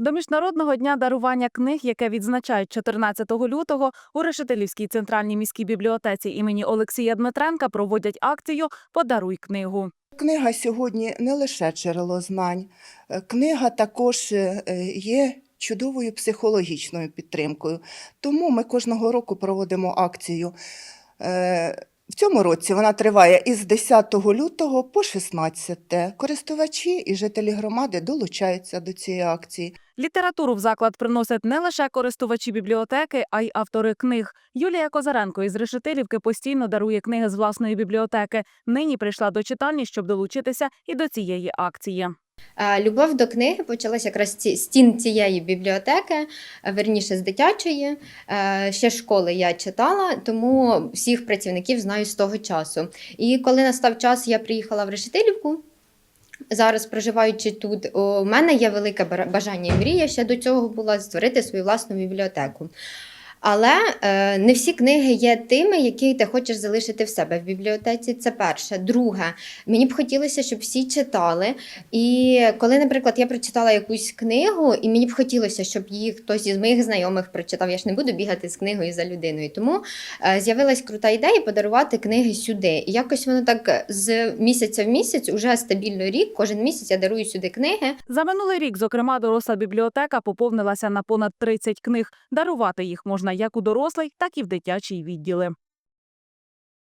До міжнародного дня дарування книг, яке відзначають 14 лютого, у Решетилівській центральній міській бібліотеці імені Олексія Дмитренка проводять акцію Подаруй книгу. Книга сьогодні не лише джерело знань, Е, книга також е, є чудовою психологічною підтримкою. Тому ми кожного року проводимо акцію. В цьому році вона триває із 10 лютого по 16. Користувачі і жителі громади долучаються до цієї акції. Літературу в заклад приносять не лише користувачі бібліотеки, а й автори книг. Юлія Козаренко із Решетилівки постійно дарує книги з власної бібліотеки. Нині прийшла до читальні, щоб долучитися і до цієї акції. Любов до книги почалася якраз стін цієї бібліотеки, е, верніше з дитячої. Е, Ще школи я читала, тому всіх працівників знаю з того часу. І коли настав час, я приїхала в Решетилівку. Зараз проживаючи тут, у мене є велике бажання і мрія ще до цього була створити свою власну бібліотеку. Але е, не всі книги є тими, які ти хочеш залишити в себе в бібліотеці. Це перше. Друге, мені б хотілося, щоб всі читали. І коли, наприклад, я прочитала якусь книгу, і мені б хотілося, щоб її хтось із моїх знайомих прочитав. Я ж не буду бігати з книгою за людиною. Тому е, з'явилась крута ідея подарувати книги сюди. І якось воно так з місяця в місяць, уже стабільно рік, кожен місяць я дарую сюди книги. За минулий рік, зокрема, доросла бібліотека поповнилася на понад 30 книг. Дарувати їх як у дорослий, так і в дитячій відділи.